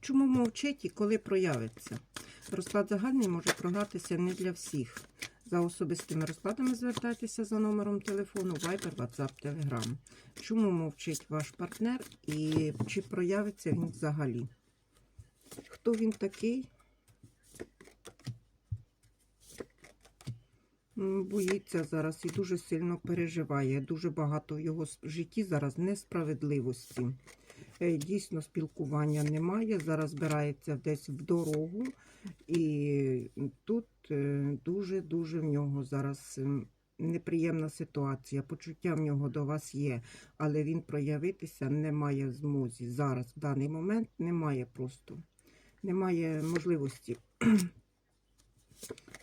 Чому мовчить і коли проявиться? Розклад загальний може програтися не для всіх. За особистими розкладами звертайтеся за номером телефону Viber, WhatsApp, Telegram. Чому мовчить ваш партнер і чи проявиться він взагалі? Хто він такий? Боїться зараз і дуже сильно переживає. Дуже багато в його житті зараз несправедливості. Е, Дійсно, спілкування немає. Зараз збирається десь в дорогу, і тут дуже-дуже в нього зараз неприємна ситуація. Почуття в нього до вас є, але він проявитися не має в змозі. Зараз, в даний момент, немає просто. Немає можливості.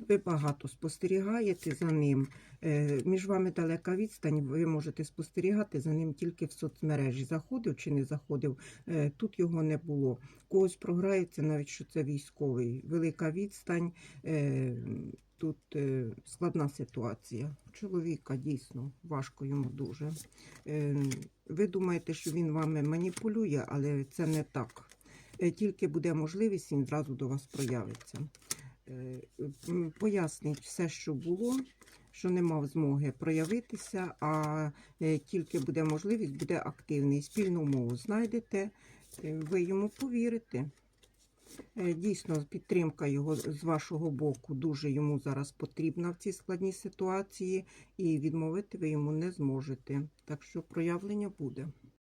Ви багато спостерігаєте за ним. Е, Між вами далека відстань, ви можете спостерігати за ним тільки в соцмережі. Заходив чи не заходив, е, тут його не було. Когось програється, навіть що це військовий. Велика відстань, е, тут складна ситуація. Чоловіка дійсно важко йому дуже. Ви думаєте, що він вами маніпулює, але це не так. Тільки буде можливість, він зразу до вас проявиться. Е, Пояснить все, що було, що не мав змоги проявитися, а е, тільки буде можливість, буде активний. Спільну мову знайдете, е, ви йому повірите. Дійсно, підтримка його з вашого боку дуже йому зараз потрібна в цій складній ситуації, і відмовити ви йому не зможете. Так що проявлення буде.